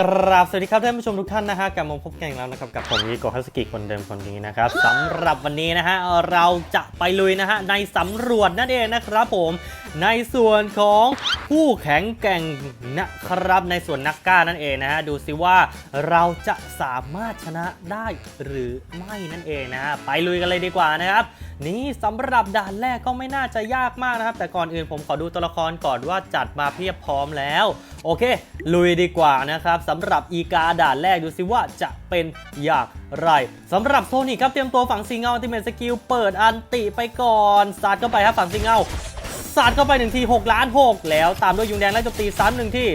กราบสวัสดีครับท่านผู้ชมทุกท่านนะฮะกลับมาพบกันอีกแล้วนะครับกับผมวีโกฮัสกิคนเดิมคนนี้นะครับสำหรับวันนี้นะฮะเราจะไปลุยนะฮะในสำรวจนั่นเองนะครับผมในส่วนของผู้แข็งแกร่งนะครับในส่วนนักกล้านั่นเองนะฮะดูซิว่าเราจะสามารถชนะได้หรือไม่นั่นเองนะฮะไปลุยกันเลยดีกว่านะครับนี่สำหรับด่านแรกก็ไม่น่าจะยากมากนะครับ แต่ก่อนอื่นผมขอดูตัวละครก่อนว่าจัดมาเพียบพร้อมแล้วโอเค ลุยดีกว่านะครับสำหรับอีกาด่านแรกดูซิว่าจะเป็นอย่างไรสำหรับโซนิคครับเตรียมตัวฝั่งซีเงาที่เป็นสกิลเปิดอันติไปก่อนสาดเข้าไปครับฝั่งซีเงาสาดเข้าไปหนึ่งที6ล้าน6แล้วตามด้วยยุงแดงและจมตีซ้ำหนึ่งที่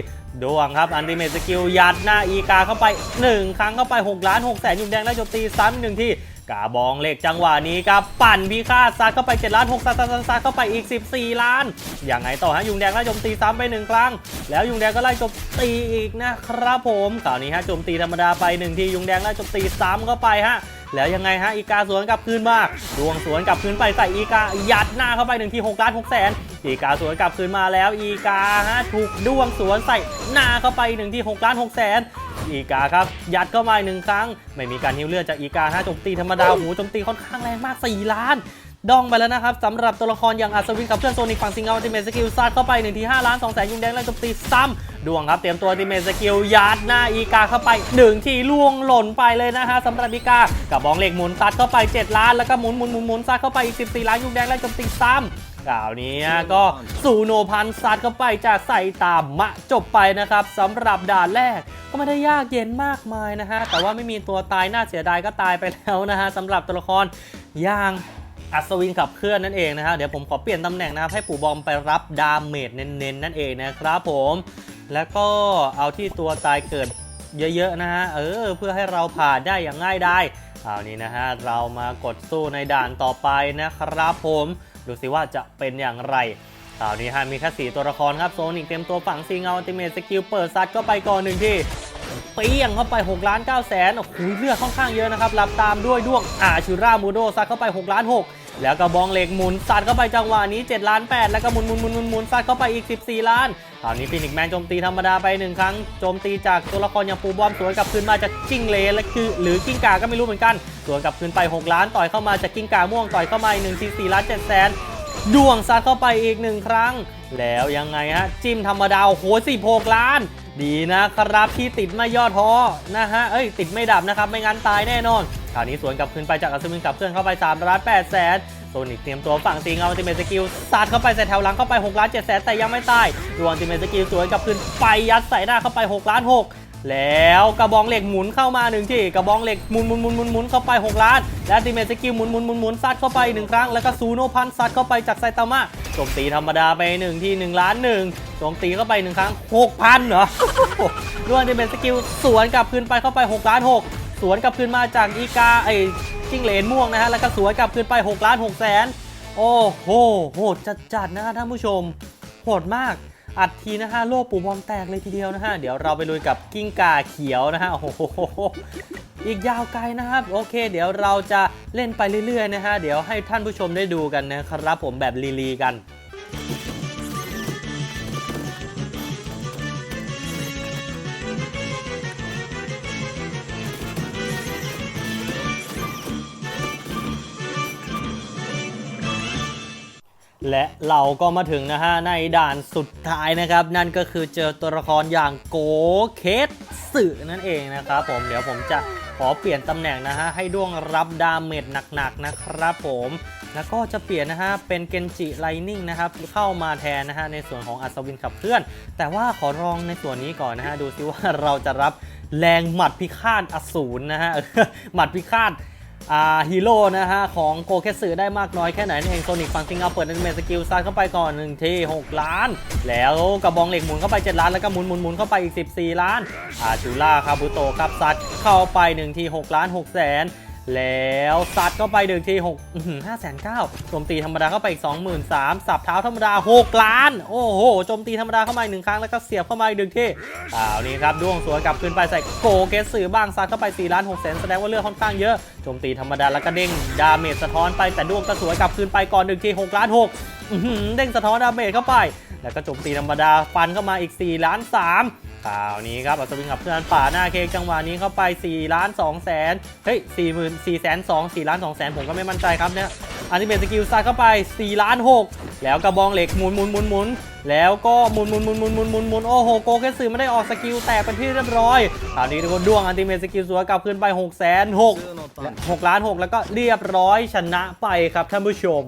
ดวงครับอันติเมตสกิลยัดหน้าอีกาเข้าไป 1 ครั้งเข้าไป6ล้าน6แสนยุงแดงและโจมตีซ้ำหนึ่งที่ กาบองเหล็กจังหวะนี้ครับปั่นพิฆาตซัดเข้าไป7ล้าน6ซัดซัดซัดซัดเข้าไปอีก 14 ล้าน อย่างไงต่อฮะยุงแดงไล่โจมตีซ้ำไปหนึ่งครั้ง แล้วยุงแดงก็ไล่โจมตีอีกนะครับผมคราวนี้ฮะโจมตีธรรมดาไปหนึ่งทียุงแดงไล่โจมตีซ้ำเข้าไปฮะแล้วยังไงฮะอีกาสวนกลับคืนมาดวงสวนกลับคืนไปใส่อีกายัดหน้าเข้าไปหนึ่งที6ล้าน6แสนอีกาสวนกลับคืนมาแล้วอีกาฮะถูกดวงสวนใส่หน้าเข้าไปหนึ่งที6ล้าน6แสน อีกาครับ ยัดเข้ามาอีกหนึ่งครั้ง ไม่มีการฮิวเลือดจากอีกาฮะโจมตีธรรมดาโอ้โหโจมตีค่อนข้างแรงมาก 4 ล้านดองไปแล้วนะครับสำหรับตัวละครอย่างอัศวินกับเพื่อนโซนิกฝั่งซิงเกิลติเมทสกิลซัดเข้าไป1ที5ล้าน2แสนยุงแดงและโจมตีซ้ำดวงครับเตรียมตัวติเมทสกิลยัดหน้าอีกาเข้าไป 1 ทีล่วงหล่นไปเลยนะฮะสำหรับอีกากับบองเหล็กหมุนซัดเข้าไป 7 ล้านแล้วก็หมุนหมุนหมุนหมุนซัดเข้าไปอีก14ล้านยุงแดงและโจมตีซ้ำ กล่าวนี้ก็สูโนพันซัดเข้าไปจากใส่ตามมะจบไปนะครับสำหรับด่านแรกก็ไม่ได้ยากเย็นมากมายนะฮะ แต่ว่าไม่มีตัวตายน่าเสียดายก็ตายไปแล้วนะฮะสำหรับตัวละครอย่างอัศวินขับเคลื่อนนั่นเองนะฮะเดี๋ยวผมขอเปลี่ยนตำแหน่งนะครับให้ปู่บอมไปรับดาเมจเน้นๆนั่นเองนะครับผม แล้วก็เอาที่ตัวตายเกิดเยอะๆนะฮะเออเพื่อให้เราผ่านได้อย่างง่ายได้ คราวนี้นะฮะเรามากดสู้ในด่านต่อไปนะครับผมดูสิว่าจะเป็นอย่างไรคราวนี้ฮะมีแค่สีตัวละครครับโซนิกเต็มตัวฝั่งซีเงาอัติเมทสกิลเปิดซัดก็ไปก่อนหนึ่งที่เปี้ยงเข้าไป6ล้าน9แสนโอ้โหเลือดค่อนข้างเยอะนะครับรับตามด้วยด้วงอาชิรามูโดซัดเข้าไป6ล้าน6 แล้วก็บองเหล็กหมุนซัดเข้าไปจังหวะนี้7ล้าน8แล้วก็หมุนหมุนหมุนหมุนหมุนซัดเข้าไปอีก 14 ล้านคราวนี้ฟินิกแมนโจมตีธรรมดาไปหนึ่งครั้งโจมตีจากตัวละครอย่างปูบอมสวนกลับคืนมาจากจิ้งเลและคือหรือกิ้งกาก็ไม่รู้เหมือนกันสวนกลับคืนไป 6 ล้านต่อยเข้ามาจากกิ้งกาม่วงต่อยเข้ามาอีกหนึ่งที4ล้าน7แสนดวงซัดเข้าไปอีกหนึ่งครั้ง แล้วยังไงฮะจิ้มธรรมดาโอ้โห16ล้าน ดีนะครับที่ติดไม่ย่อท้อนะฮะเอ้ยติดไม่ดับนะครับไม่งั้นตายแน่นอน คราวนี้สวนกลับคืนไปจากอัศวินกลับเคลื่อนเข้าไป3ล้าน8แสนโซนิกเตรียมตัวฝั่งตีเงาติเมตสกิลซัดเข้าไปใส่แถวหลังเข้าไป6ล้าน7แสนแต่ยังไม่ตายดวงติเมตสกิลสวนกลับคืนไปยัดใส่หน้าเข้าไป6ล้าน6แล้วกระบองเหล็กหมุนเข้ามาหนึ่งที่กระบองเหล็กหมุนหมุนหมุนหมุนหมุนเข้าไป 6 ล้าน และติเมตสกิลหมุนหมุนหมุนหมุนซัดเข้าไปหนึ่งครั้ง แล้วก็ซูโนพันซัดเข้าไปจากไซตามะโจมตีธรรมดาไปหนึ่งที่ 1 ล้านหนึ่งโจมตีเข้าไปหนึ่งครั้ง 6,000 เหรอด้วยติเมตสกิลสวนกลับคืนไปเข้าไป 6 ล้าน 6 สวนกลับคืนมาจากอีกาไอจิ้งเหลนม่วงนะฮะแล้วก็สวนกลับคืนไป6ล้าน6แสนโอ้โหโหดจัดๆนะฮะท่านผู้ชมโหดมากอัดทีนะฮะโลกปูบอมแตกเลยทีเดียวนะฮะเดี๋ยวเราไปลุยกับกิ้งก่าเขียวนะฮะโอ้โหอีกยาวไกลนะครับ โอเค เดี๋ยวเราจะเล่นไปเรื่อยๆนะฮะเดี๋ยวให้ท่านผู้ชมได้ดูกันนะครับผมแบบลีๆกัน และเราก็มาถึงนะฮะในด่านสุดท้ายนะครับ นั่นก็คือเจอตัวละครอย่างโกเคสสึนั่นเองนะครับผมเดี๋ยวผมจะขอเปลี่ยนตำแหน่งนะฮะให้ด้วงรับดาเมจหนักๆนะครับผมแล้วก็จะเปลี่ยนนะฮะเป็นเกนจิไลนิ่งนะครับเข้ามาแทนนะฮะในส่วนของอัศวินขับเคลื่อน แต่ว่าขอลองในส่วนนี้ก่อนนะฮะดูซิว่าเราจะรับแรงหมัดพิฆาตอสูรนะฮะหมัดพิฆาต ฮีโร่นะฮะ ของโกเคสึได้มากน้อยแค่ไหนนั่นเองโซนิกฟังซิงเอาเปิดอันเมสกิลซัดเข้าไปก่อนหนึ่งที6ล้าน แล้วกระบองเหล็กหมุนเข้าไป 7 ล้าน แล้วก็หมุนหมุนหมุนเข้าไปอีก 14 ล้านอาชูล่าคาบุโตะครับซัดเข้าไป1ที6ล้าน6แสน แล้วซัดเข้าไปหนึ่งที6 5แสนเก้าโจมตีธรรมดาเข้าไปอีก23,000สับเท้าธรรมดา6ล้าน โอ้โหโจมตีธรรมดาเข้ามาอีกหนึ่งครั้งแล้วก็เสียบเข้ามาอีกหนึ่งทีอ้าวนี่ครับด้วงสวนกลับคืนไปใส่โกเกสือบ้างซัดเข้าไป4ล้าน6แสนแสดงว่าเลือดค่อนข้างเยอะโจมตีธรรมดาแล้วก็เด้งดาเมจสะท้อนไปแต่ด้วงก็สวนกลับคืนไปก่อนหนึ่งที6ล้าน6อื้อหือเด้งสะท้อนดาเมจเข้าไป แล้วก็โจมตีธรรมดาฟันเข้ามาอีก 4 ล้าน3คราวนี้ครับอัศวินขับเพื่อนป่าหน้าเค้กจังหวะนี้เข้าไป 4 ล้าน2แสนเฮ้ย4 0 0 0 0 4แสน2 4ล้าน2แสนผมก็ไม่มั่นใจครับเนี่ยอันนี้เป็นสกิลซัดเข้าไป 4 ล้าน 6 แล้วกระบองเหล็กหมุนหมุนหมุนหมุนแล้วก็หมุนหมุนหมุนหมุนหมุนหมุนหมุนโอ้โหโกเกสึไม่ได้ออกสกิลแตกเป็นที่เรียบร้อยคราวนี้ทุกคนดวงอันติเมทสกิลสวยกลับคืนไป6แสน6 6ล้าน6แล้วก็เรียบร้อยชนะไปครับท่านผู้ชม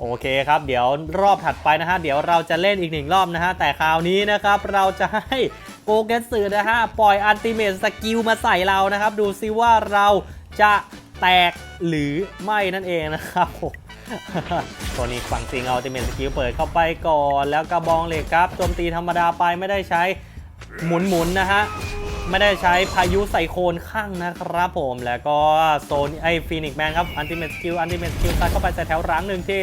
โอเคครับ เดี๋ยวรอบถัดไปนะฮะ เดี๋ยวเราจะเล่นอีกหนึ่งรอบนะฮะ แต่คราวนี้นะครับ เราจะให้โปเกตสึนะฮะ ปล่อยอันติเม e สกิลมาใส่เรานะครับ ดูซิว่าเราจะแตกหรือไม่นั่นเองนะครับผมตัวนี้ฝั่งซิงเอาติเม e สกิลเปิดเข้าไปก่อน แล้วกระบองเหล็กครับโจมตีธรรมดาไปไม่ได้ใช้หมุนๆนะฮะไม่ได้ใช้พายุไซโคลนข้างนะครับผม แล้วก็โซนไอฟีนิกแมนครับ อันติเม e สกิล อันติเม e สกิลซัดเข้าไปใส่แถวรั้งหนึ่งที่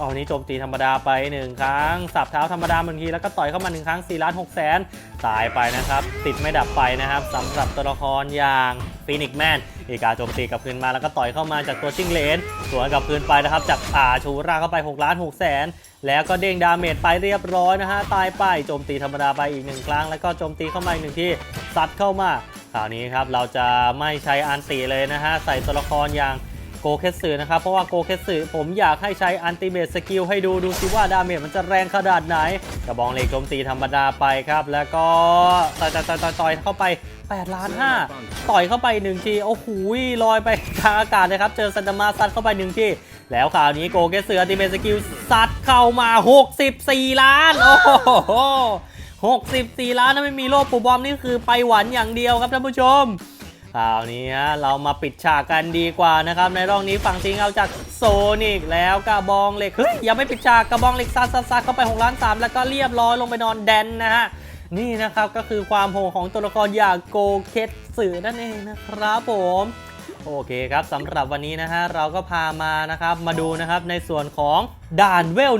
อ๋อนี้โจมตีธรรมดาไปหนึ่งครั้ง สับเท้าธรรมดาหนึ่งทีแล้วก็ต่อยเข้ามาหนึ่งครั้ง4ล้าน6แสนตายไปนะครับ ติดไม่ดับไปนะครับสำหรับตัวละครอย่างฟีนิกแมนอีกาโจมตีกับคืนมาแล้วก็ต่อยเข้ามาจากตัวชิงเลนสวนกับคืนไปนะครับ จากอาชูราเข้าไป6ล้าน6แสนแล้วก็เด้งดาเมจไปเรียบร้อยนะฮะตายไปโจมตีธรรมดาไปอีกหนึ่งครั้ง แล้วก็โจมตีเข้ามาอีกหนึ่งที่ซัดเข้ามาคราวนี้ครับเราจะไม่ใช้อันตีเลยนะฮะใส่ตัวละครอย่าง โกเคสึนะครับ เพราะว่าโกเคสึผมอยากให้ใช้อันติเมตสกิลให้ดูดูสิว่าดาเมจมันจะแรงขนาดไหน กระบองเหล็กโจมตีธรรมดาไปครับ แล้วก็ต่อยต่อยต่อยต่อยเข้าไป8ล้าน5ต่อยเข้าไปหนึ่งทีโอ้โหลอยไปทางอากาศนะครับ เจอซันตามาซัดเข้าไปหนึ่งทีแล้วคราวนี้โกเกสเสือติเมสกิลซัดเข้ามา 64 ล้าน โอ้โห64 ล้านนะไม่มีโลปูบอมนี่คือไปหวันอย่างเดียวครับท่านผู้ชม คราวนี้ฮะเรามาปิดฉากกันดีกว่านะครับ ในรอบนี้ฝั่งซิงเอาจากโซนิกแล้วกระบองเหล็กเฮ้ยยังไม่ปิดฉากกระบองเหล็กซัดซัดซัดเข้าไป6ล้าน3แล้วก็เรียบร้อยลงไปนอนแดนนะฮะนี่นะครับก็คือความโหดของตัวละครอย่างโกเคสสือนั่นเองนะครับผมโอเคครับสำหรับวันนี้นะฮะเราก็พามานะครับมาดูนะครับในส่วนของด่านเวล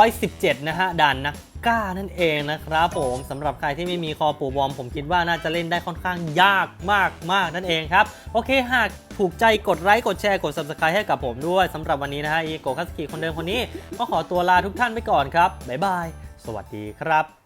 117 นะฮะด่านนัก ก้านั่นเองนะครับผมสำหรับใครที่ไม่มีคอปูบอม ผมคิดว่าน่าจะเล่นได้ค่อนข้างยากมากมากนั่นเองครับ โอเค หากถูกใจกดไลค์กดแชร์กด subscribe ให้กับผมด้วยสำหรับวันนี้นะฮะอีโกคัสกิคนเดิมคนนี้ ก็ขอตัวลาทุกท่านไปก่อนครับบ๊ายบาย สวัสดีครับ